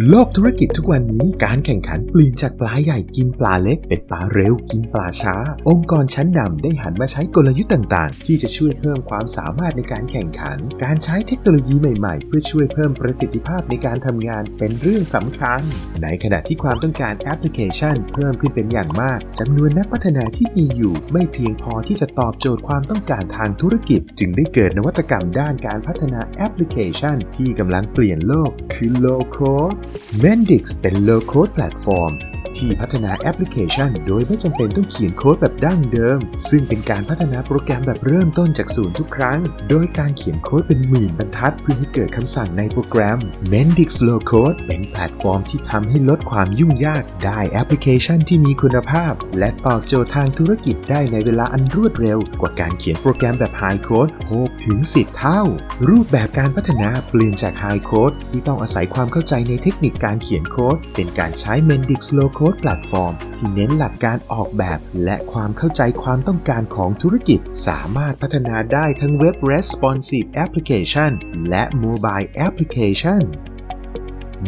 โลกธุรกิจทุกวันนี้การแข่งขันเปลี่ยนจากปลาใหญ่กินปลาเล็ก เป็นปลาเร็วกินปลาช้า องค์กรชั้นนำได้หันมาใช้กลยุทธ์ต่างๆ ที่จะช่วยเพิ่มความสามารถในการแข่งขัน การใช้เทคโนโลยีใหม่ๆ เพื่อช่วยเพิ่มประสิทธิภาพในการทำงานเป็นเรื่องสำคัญ ในขณะที่ความต้องการแอปพลิเคชัน เพิ่มขึ้นเป็นอย่างมากจำนวนนักพัฒนาที่มีอยู่ ไม่เพียงพอที่จะตอบโจทย์ความต้องการทางธุรกิจ จึงได้เกิดนวัตกรรมด้านการพัฒนาแอปพลิเคชัน ที่กำลังเปลี่ยนโลกคือ Low Code Mendix เป็น Low Code Platform ที่พัฒนาแอปพลิเคชัน โดยไม่จำเป็นต้องเขียนโค้ดแบบดั้งเดิม ซึ่งเป็นการพัฒนาโปรแกรมแบบเริ่มต้นจากศูนย์ทุกครั้ง โดยการเขียนโค้ดเป็นหมื่นบรรทัด เพื่อให้เกิดคำสั่งในโปรแกรม Mendix Low Code เป็นแพลตฟอร์มที่ทำให้ลดความยุ่งยาก ได้แอปพลิเคชันที่มีคุณภาพ และตอบโจทย์ทางธุรกิจได้ในเวลาอันรวดเร็ว กว่าการเขียนโปรแกรมแบบ High Code 6ถึง10 เท่า รูปแบบการพัฒนาเปลี่ยนจาก High Code ที่ต้องอาศัยความเข้าใจในเทคนิคการเขียนโค้ดเป็นการใช้ Mendix Low Code Platform ที่เน้นหลักการออกแบบ และความเข้าใจความต้องการของธุรกิจ สามารถพัฒนาได้ทั้งเว็บ Responsive Application และ Mobile Application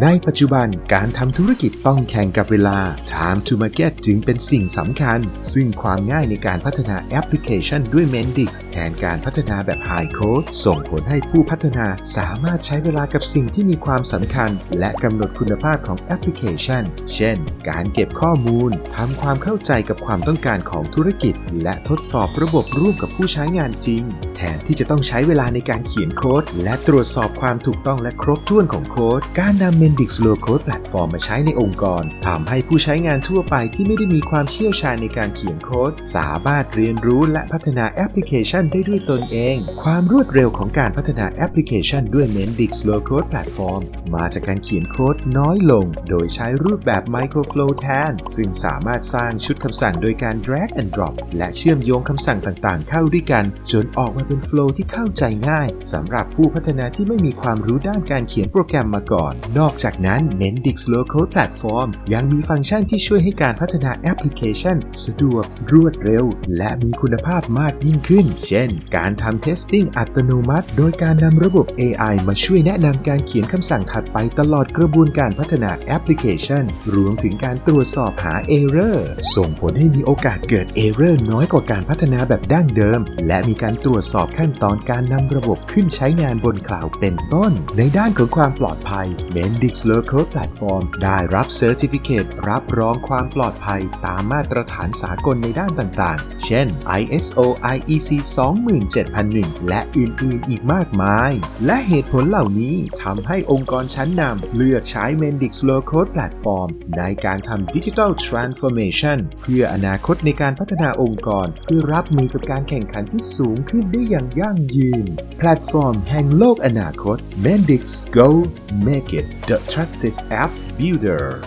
ในปัจจุบันการทำธุรกิจต้องแข่งกับเวลา Time to Market จึงเป็นสิ่งสำคัญ ซึ่งความง่ายในการพัฒนาแอปพลิเคชันด้วย Mendix แทนการพัฒนาแบบ High Code ส่งผลให้ผู้พัฒนาสามารถใช้เวลากับสิ่งที่มีความสำคัญ และกำหนดคุณภาพของแอปพลิเคชัน เช่น การเก็บข้อมูลทำความเข้าใจกับความต้องการของธุรกิจ และทดสอบระบบร่วมกับผู้ใช้งานจริง แทนที่จะต้องใช้เวลาในการเขียนโค้ด และตรวจสอบความถูกต้องและครบถ้วนของโค้ด การนำ Mendix Low Code Platform มาใช้ในองค์กรทำให้ผู้ใช้งานทั่วไปที่ไม่ได้มีความเชี่ยวชาญในการเขียนโค้ด สามารถเรียนรู้และพัฒนาแอปพลิเคชันได้ด้วยตนเอง ความรวดเร็วของการพัฒนาแอปพลิเคชันด้วย Mendix Low Code Platform มาจากการเขียนโค้ดน้อยลง โดยใช้รูปแบบ Microflow แทน ซึ่งสามารถสร้างชุดคำสั่งโดยการ drag and drop และเชื่อมโยงคำสั่งต่างๆ เข้าด้วยกัน จนออกมาเป็นโฟล์ที่เข้าใจง่ายสำหรับผู้พัฒนาที่ไม่มีความรู้ด้านการเขียนโปรแกรมมาก่อน นอกจากนั้น Mendix Low Code Platform ยังมีฟังก์ชันที่ช่วยให้การพัฒนาแอปพลิเคชัน สะดวก รวดเร็ว และมีคุณภาพมากยิ่งขึ้น เช่น การทำ testing อัตโนมัติ โดยการนำระบบ AI มาช่วยแนะนำการเขียนคำสั่งถัดไปตลอดกระบวนการพัฒนาแอปพลิเคชัน รวมถึงการตรวจสอบหา Error ส่งผลให้มีโอกาสเกิด Error น้อยกว่าการพัฒนาแบบดั้งเดิม และมีการตรวจสอบขั้นตอนการนำระบบขึ้นใช้งานบนคลาวด์เป็นต้น ในด้านของความปลอดภัย Mendix Low Code Platform ได้รับเซอร์ติฟิเคตรับรองความปลอดภัยตามมาตรฐานสากลในด้านต่างๆ เช่น ISO IEC 27001 และอื่นๆ อีกมากมาย และเหตุผลเหล่านี้ทำให้องค์กรชั้นนำเลือกใช้ Mendix Low Code Platform ในการทำ Digital Transformation เพื่ออนาคตในการพัฒนาองค์กร เพื่อรับมือกับการแข่งขันที่สูงขึ้นได้อย่างยั่งยืน แพลตฟอร์มแห่งโลกอนาคต Mendix Go Make It the Trusted App Builder